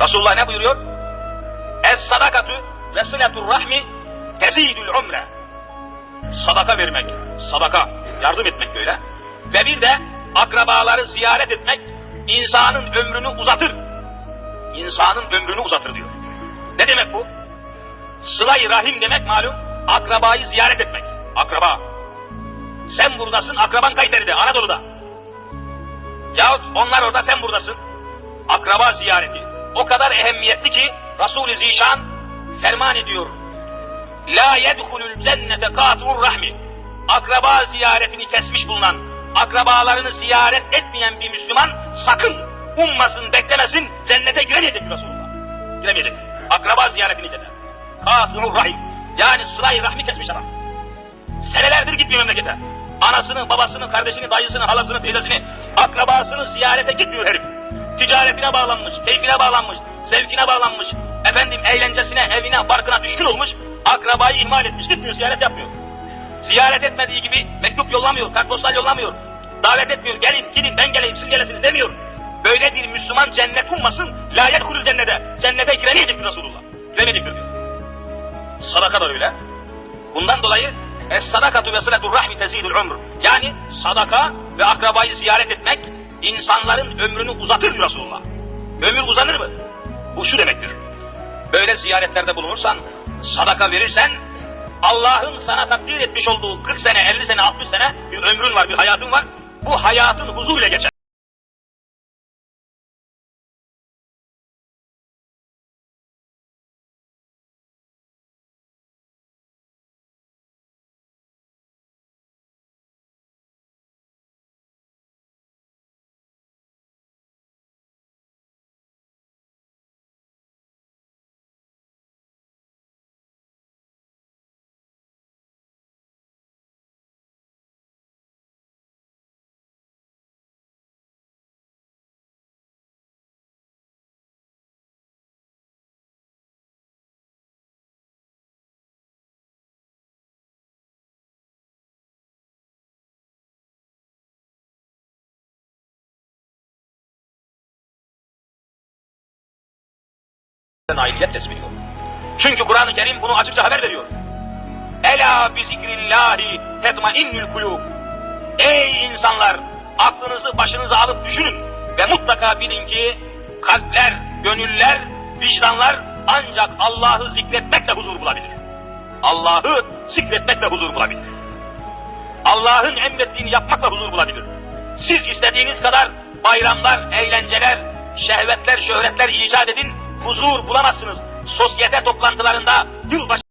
Resulullah ne buyuruyor? Es sadakatü ve sıletur rahmi tezidül umre. Sadaka vermek, sadaka, yardım etmek böyle. Ve bir de akrabaları ziyaret etmek insanın ömrünü uzatır. İnsanın ömrünü uzatır diyor. Ne demek bu? Sıla-i rahim demek malum akrabayı ziyaret etmek. Akraba. Sen buradasın, akraban Kayseri'de, Anadolu'da. Yahut onlar orada, sen buradasın. Akraba ziyareti. O kadar ehemmiyetli ki Resul-i Zişan ferman ediyor. La yedhulul cennete katur rahmi. Akraba ziyaretini kesmiş bulunan, akrabalarını ziyaret etmeyen bir Müslüman sakın ummasın, beklemesin, cennete giremeyecek Resulullah. Giremeyecek. Akraba ziyaretini keser. Katur rahim. Yani sıla rahmi kesmiş adam. Senelerdir gitmiyor memlekete. Anasını, babasını, kardeşini, dayısını, halasını, teyzesini, akrabasını ziyarete gitmiyor herif. Ticaretine bağlanmış, keyfine bağlanmış, zevkine bağlanmış, efendim eğlencesine, evine, barkına düşkün olmuş, akrabayı ihmal etmiş, gitmiyor, ziyaret yapmıyor. Ziyaret etmediği gibi mektup yollamıyor, kartpostal yollamıyor, davet etmiyor, gelin, gidin, ben geleyim, siz gelesiniz demiyor. Böyle bir Müslüman cennet ummasın, la yedhulul cennete, cennete giremeyecek Resulullah. Giremeyecek diyor. Sadaka da öyle. Bundan dolayı es sadakatu ve sıletur rahmi tezidül ömür. Yani sadaka ve akrabayı ziyaret etmek insanların ömrünü uzatır diyor Resulullah. Ömür uzanır mı? Bu şu demektir. Böyle ziyaretlerde bulunursan, sadaka verirsen Allah'ın sana takdir etmiş olduğu 40 sene, 50 sene, 60 sene bir ömrün var, bir hayatın var. Bu hayatın huzur ile geçer. Nailiyet tespit ediyor. Çünkü Kur'an-ı Kerim bunu açıkça haber veriyor. Ela bi zikrillahi tetmainnül kulub. Ey insanlar! Aklınızı başınıza alıp düşünün ve mutlaka bilin ki kalpler, gönüller, vicdanlar ancak Allah'ı zikretmekle huzur bulabilir. Allah'ı zikretmekle huzur bulabilir. Allah'ın emrettiğini yapmakla huzur bulabilir. Siz istediğiniz kadar bayramlar, eğlenceler, şehvetler, şöhretler icat edin, huzur bulamazsınız. Sosyete toplantılarında yılbaşı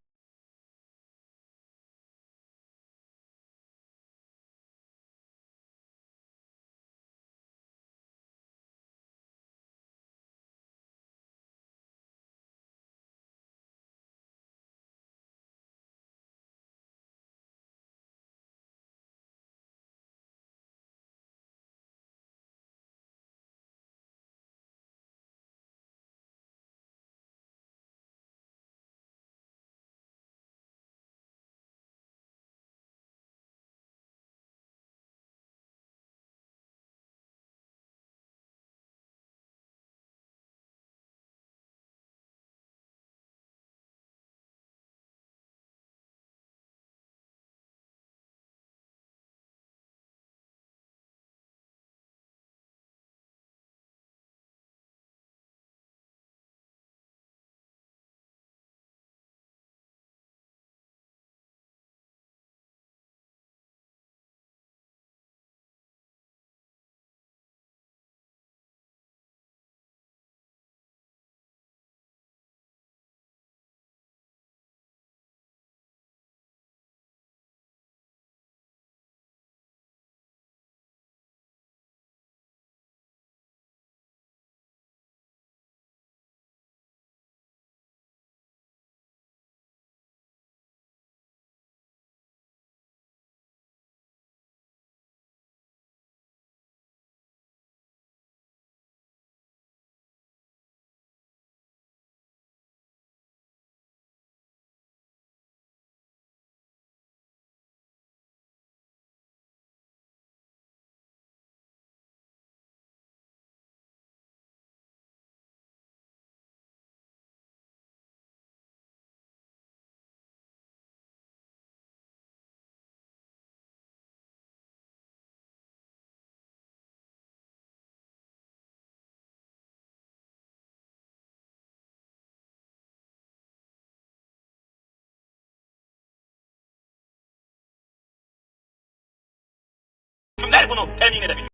bunu temin edebiliyor.